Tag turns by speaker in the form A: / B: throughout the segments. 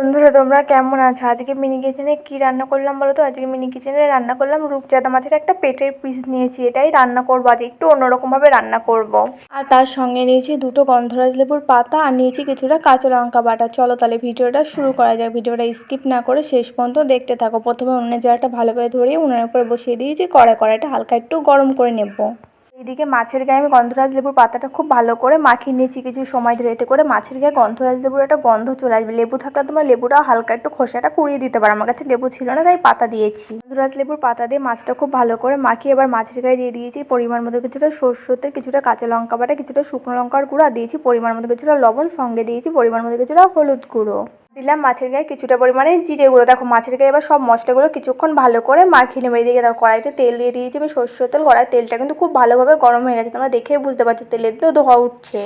A: বন্ধুরা, তোমরা কেমন আছো? আজকে মিনি কিচেনে কি রান্না করলাম বলো তো? আজকে মিনি কিচেনে রান্না করলাম রূপচাঁদা মাছের একটা পেটের পিস নিয়েছি। এটাই রান্না করব, আজ একটু অন্যরকমভাবে রান্না করব। আর তার সঙ্গে নিয়েছি দুটো গন্ধরাজ লেবুর পাতা আর নিয়েছি কিছুটা কাঁচা লঙ্কা বাটা। চলো তাহলে ভিডিওটা শুরু করা যাক। ভিডিওটা স্কিপ না করে শেষ পর্যন্ত দেখতে থাকো। প্রথমে উনুনের জালটা ভালোভাবে ধরিয়ে উনুনের উপরে বসিয়ে দিয়েছি। কড়াই, কড়াইটা হালকা একটু গরম করে নেব। এদিকে মাছের গায়ে আমি গন্ধরাজ লেবুর পাতাটা খুব ভালো করে মাখিয়ে নিয়েছি। কিছু সময় ধরে এতে করে মাছের গায়ে গন্ধরাজ লেবুর একটা গন্ধ চলে আসবে। লেবু থাকলে তোমরা লেবুটা হালকা একটু খোসাটা কুড়িয়ে দিতে পারো। আমার কাছে লেবু ছিল না, তাই পাতা দিয়েছি। গন্ধরাজ লেবুর পাতা দিয়ে মাছটা খুব ভালো করে মাখিয়ে এবার মাছের গায়ে দিয়ে দিয়েছি পরিমাণ মতো কিছুটা সরষেতে, কিছুটা কাঁচা লঙ্কা বাটা, কিছুটা শুকনো লঙ্কার গুঁড়ো দিয়েছি পরিমাণ মতো কিছুটা লবণ, সঙ্গে দিয়েছি পরিমাণ মতো কিছুটা হলুদ গুঁড়ো। দিলাম মাছের গায়ে কিছুটা পরিমাণে জিরে গুঁড়ো। দেখো, মাছের গায়ে এবার সব মশলাগুলো কিছুক্ষণ ভালো করে মাখিয়ে নেবে। এদিকে দেখো, কড়াইতে তেল দিয়ে দিয়েছি আমি সর্ষের তেল। কড়াই তেলটা কিন্তু খুব ভালোভাবে গরম হয়ে গেছে। তোমরা দেখেই বুঝতে পারছ, তেলের তো ধোয়া উঠছে।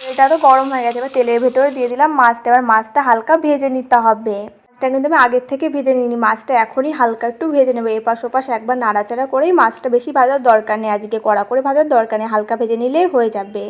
A: তেলটা তো গরম হয়ে গেছে। এবার তেলের ভেতরে দিয়ে দিলাম মাছটা। এবার মাছটা হালকা ভেজে নিতে হবে। মাছটা কিন্তু আমি আগের থেকে ভেজে নিইনি। মাছটা এখনই হালকা একটু ভেজে নেবে। এপাশ ওপাশ একবার নাড়াচাড়া করেই মাছটা বেশি ভাজার দরকার নেই। আজকে কড়া করে ভাজার দরকার নেই। হালকা ভেজে নিলেই হয়ে যাবে।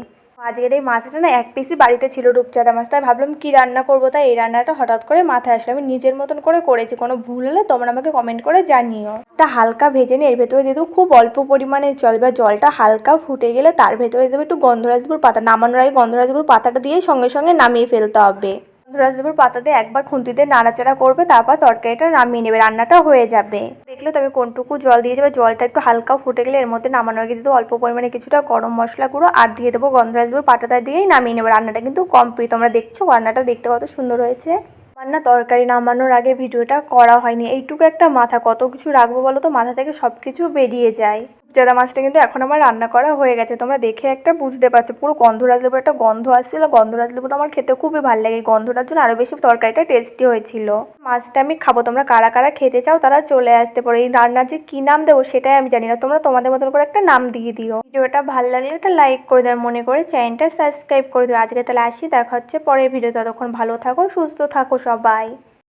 A: আজকের এই মাছটা না এক পিসই বাড়িতে ছিল রূপচাঁদা মাছ। তাই ভাবলাম, কী রান্না করব? তাই এই রান্নাটা হঠাৎ করে মাথায় আসলো। আমি নিজের মতন করে করেছি, কোনো ভুল হলে তোমরা আমাকে কমেন্ট করে জানিও। এটা হালকা ভেজে নিয়ে এর ভেতরে দিয়ে দেবো খুব অল্প পরিমাণে জল, বা জলটা হালকা ফুটে গেলে তার ভেতরে দেবো একটু গন্ধরাজপুর পাতা, নামানোর আগে গন্ধরাজপুর পাতাটা দিয়ে সঙ্গে সঙ্গে নামিয়ে ফেলতে হবে। গন্ধরাজলেবুর পাতা দিয়ে একবার খুন্তিতে নাড়াচাড়া করবে, তারপর তরকারিটা নামিয়ে নেবে, রান্নাটা হয়ে যাবে। দেখলে তবে কোনটুকু জল দিয়ে যাবে জলটা একটু হালকা ফুটে গেলে এর মধ্যে নামানোর আগে দিয়ে অল্প পরিমাণে কিছুটা গরম মশলা গুঁড়ো, আর দিয়ে দেবো গন্ধরাজলেবুর পাতাটা দিয়েই নামিয়ে নেবে। রান্নাটা কিন্তু কমপ্লিট তোমরা দেখছ, রান্নাটা দেখতে কত সুন্দর হয়েছে। আমার না তরকারি নামানোর আগে ভিডিওটা করা হয়নি, এইটুকু একটা মাথা, কত কিছু রাখব বলো তো, মাথা থেকে সব কিছু বেরিয়ে যায়। জাদা মাছটা কিন্তু এখন আমার রান্না করা হয়ে গেছে। তোমরা দেখে একটা বুঝতে পারছ। পুরো গন্ধরাজ লেবুর একটা গন্ধ আসছিল। গন্ধরাজ লেবুটা আমার খেতে খুবই ভালো লাগে। গন্ধটার জন্য আরও বেশি তরকারিটা টেস্টি হয়েছিল। মাছটা আমি খাব। তোমরা কারা কারা খেতে চাও তারা চলে আসতে পারো। এই রান্নার যে কী নাম দেবো সেটাই আমি জানি না। তোমরা তোমাদের মতন করে একটা নাম দিয়ে দিও। ভিডিওটা ভালো লাগলে একটা লাইক করে দেওয়ার মনে করে চ্যানেলটা সাবস্ক্রাইব করে দিও। আজকে তাহলে আসি। দেখা হচ্ছে পরের ভিডিও ততক্ষণ ভালো থাকো, সুস্থ থাকো সবাই।